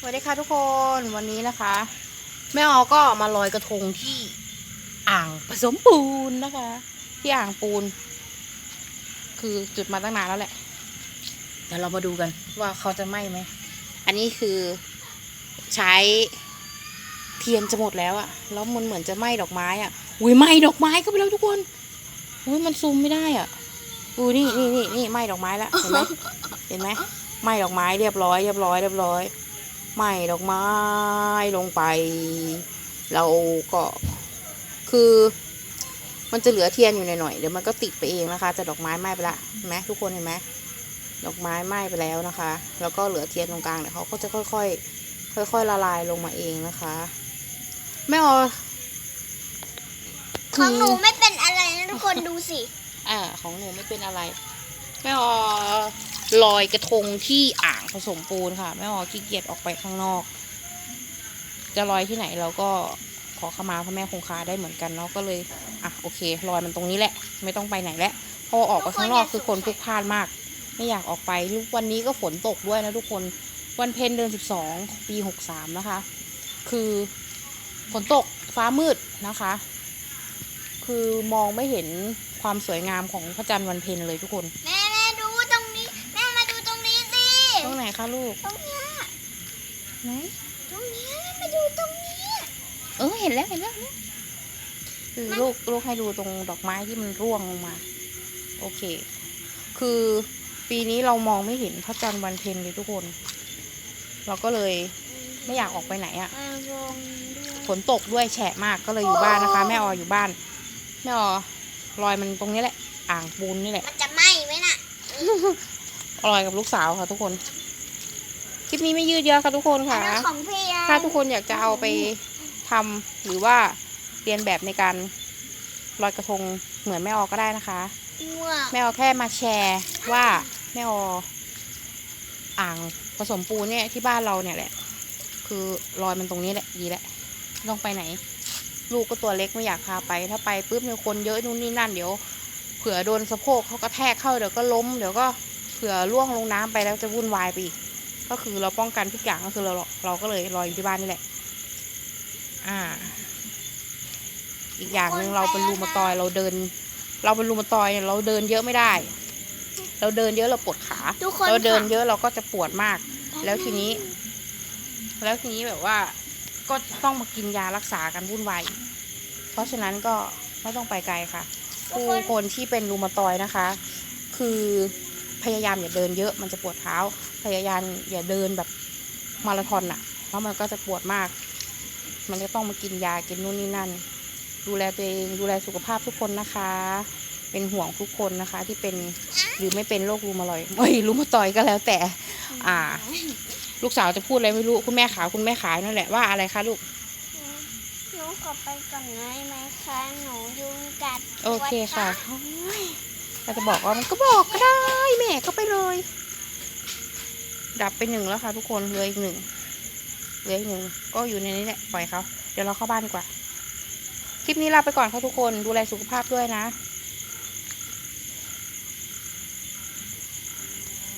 สวัสดีค่ะทุกคนวันนี้นะคะ แม่ออก็มาลอยกระทงที่อ่างผสมปูนนะคะ ที่อ่างปูน คือจุดมาตั้งนานแล้วแหละเดี๋ยวเรามาดูกันว่าเขาจะไหม้ไหมอันนี้คือใช้เทียนจะหมดแล้วอะแล้วมันเหมือนจะไหม้ดอกไม้อะอุ้ยไหม้ดอกไม้เข้าไปแล้วทุกคนอุ้ยมันซูมไม่ได้อะอุ้ยนี่นี่นี่นี่ไหม้ดอกไม้แล้วเห็นไหมเห็นไหมไหม้ดอกไม้เรียบร้อยเรียบร้อยเรียบร้อย ไหม้ดอกไม้ลงไป เราก็คือมันจะเหลือเทียนอยู่หน่อยๆเดี๋ยวมันก็ติดไปเองนะคะแต่ดอกไม้ไหม้ไปละเห็นไหมทุกคนเห็นไหมดอกไม้ไหม้ไปแล้วนะคะ แล้วก็เหลือเทียนตรงกลางเนี่ยเขาก็จะค่อยๆค่อยๆละลายลงมาเองนะคะแม่ออของหนูไม่เป็นอะไรนะทุกคนดูสิอ่าของหนูไม่เป็นอะไรแม่ออลอยกระทงที่อ่าง ผสมปูนค่ะ แม่ออขี้เกียจออกไปข้างนอก จะลอยที่ไหนเราก็ขอขมาพระแม่คงคาได้เหมือนกันเนาะก็เลยอะโอเคลอยมันตรงนี้แหละ ไม่ต้องไปไหนแล้วเพอออกไปข้างนอกคือคนพลุกพล่านมาก ไม่อยากออกไปวันนี้ก็ฝนตกด้วยนะทุกคนวันเพ็ญเดือนสิบสองปีหกสามนะคะ คือฝนตกฟ้ามืดนะคะ คือมองไม่เห็นความสวยงามของพระจันทร์วันเพ็ญเลยทุกคนแม่ คะลูก ตรงเนี้ยไหน ตรงเนี้ยแม่มาดูตรงนี้ เออเห็นแล้วเห็นแล้ว คือลูกลูกให้ดูตรงดอกไม้ที่มันร่วงลงมา โอเค คือปีนี้เรามองไม่เห็นพระจันทร์วันเพ็ญเลยทุกคน เราก็เลยไม่อยากออกไปไหนอะ่ะมาลงด้วยฝนตกด้วยแฉะมากก็เลยอยู่บ้านนะคะ แม่อออยู่บ้านแม่ออลอยมันตรงนี้แหละ อ่างปูนนี่แหละ มันจะไหม้ไหมน่ะลอยกับลูกสาวค่ะทุกคน คลิปนี้ไม่ยืดเยอะค่ะทุกคนอัค่ะนนั้นของพี่อะถ้าทุกคนอยากจะเอาไปทำหรือว่าเรียนแบบในการลอยกระทงเหมือนแม่ออก็ได้นะคะ มั่วแม่ออแค่มาแชร์ว่าแม่อออ่างผสมปูนเนี่ยที่บ้านเราเนี่ยแหละ คือรอยมันตรงนี้แหละดีแหละไม่ต้องไปไหน ลูกก็ตัวเล็กไม่อยากพาไป ถ้าไปปุ๊บเนี่ยคนเยอะนู่นนี่นั่นเดี๋ยว เผื่อโดนสะโพกเขาก็แทกเข้าเดี๋ยวก็ล้มเดี๋ยวก็เผื่อล่วงลงน้ำไปแล้วจะวุ่นวายไปอีก ก็คือเราป้องกันทุกอย่างก็คือเราเราก็เลยรออยู่ที่บ้านนี่แหละ อ่า อีกอย่างหนึ่งเราเป็นรูมาตอยเราเดิน เราเป็นรูมาตอยเนี่ยเราเดินเยอะไม่ได้ เราเดินเยอะเราปวดขา ทุกคนเราเดินค่ะเยอะเราก็จะปวดมาก แล้วทีนี้ แล้วทีนี้แบบว่า ก็ต้องมากินยารักษากันวุ่นวายอีกเพราะฉะนั้นก็ไม่ต้องไปไกลค่ะ ผู้คนที่เป็นรูมาตอยนะคะ คือ พยายามอย่าเดินเยอะมันจะปวดเท้า พยายามอย่าเดินแบบมาราธอนอะแล้วมันก็จะปวดมาก มันจะต้องมากินยากินนู่นนี่นั่น ดูแลตัวเองดูแลสุขภาพทุกคนนะคะ เป็นห่วงทุกคนนะคะ ที่เป็นหรือไม่เป็นโรครูมาลอยเอ้ยรูมาตอยก็แล้วแต่ อ่า ลูกสาวจะพูดอะไรไม่รู้คุณแม่ขาคุณแม่ขายนั่นแหละว่าอะไรคะลูกหนูขอไปก่อนได้ไหมคะหนูยุงกัดโอเคค่ะ ปวดขาโอ้ยถ้าจะบอกว่ามันก็บอกก็ได้แม่ก็ไปเลย ดับไปหนึ่งแล้วค่ะ ทุกคนเหลืออีกหนึ่งเหลืออีกหนึ่งก็อยู่ในนี้แหละปล่อยเขาเดี๋ยวเราเข้าบ้านดีกว่า คลิปนี้ลาไปก่อนค่ะทุกคนดูแลสุขภาพด้วยนะ